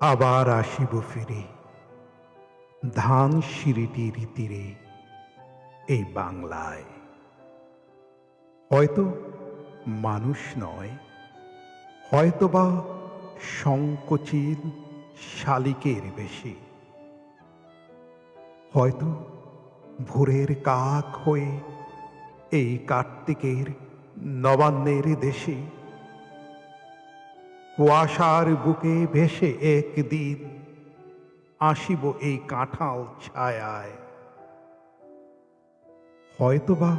আবার আসিব ফিরে। ধান সিঁড়িটির তীরে এই বাংলায়। হয়তো মানুষ নয়, হয়তোবা সংকোচিল শালিকের বেশি। হয়তো ভোরের কাক হয়ে এই কার্তিকের নবান্নের দেশে কুয়াশার বুকে ভেসে একদিন আসিব এই কাঁঠাল ছায়ায়। হয়তোবা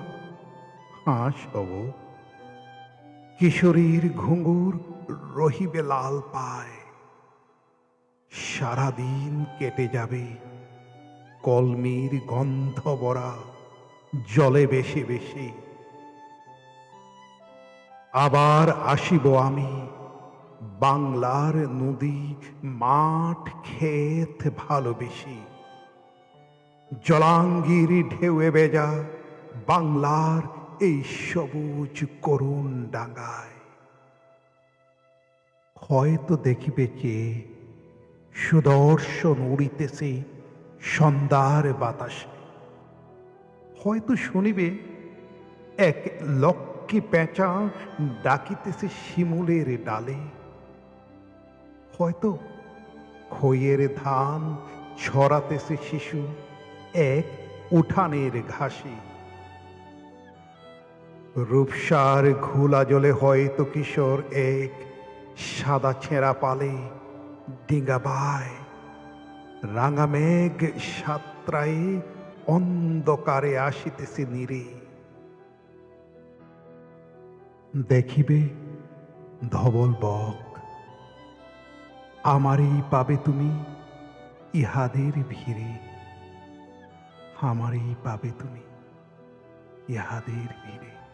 হাঁস হব। কিশোরীর ঘুঙুর রহিবে লাল পায়। সারাদিন কেটে যাবে। কলমির গন্ধ বরা জলে বেশি বেশি। আবার আসিব আমি বাংলার নদী, মাঠ, ক্ষেত ভালোবেসি জলাঙ্গির ঢেউয়ে বেজা বাংলার এই সবুজ করুণ ডাঙ্গায়। হয়তো দেখিবে চেয়ে সুদর্শন উড়িতেছে সন্ধ্যার বাতাসে। হয়তো শুনিবে এক লক্ষ্মী পেঁচা ডাকিতেছে শিমুলের ডালে। হয়তো? খইয়ের ধান ছড়াতেছে শিশু, এক উঠানের ঘাসে। রূপসার ঘোলা জলে হয়তো কিশোর, এক সাদা ছেঁড়া পালে ডিঙ্গাবায় রাঙা মেঘ সাত্রায়ে অন্ধকারে আসিতেছে নিরে। দেখিবে ধবল বক আমারই পাবে তুমি ইহাদের ভিড়ে। আমারই পাবে তুমি ইহাদের ভিড়ে।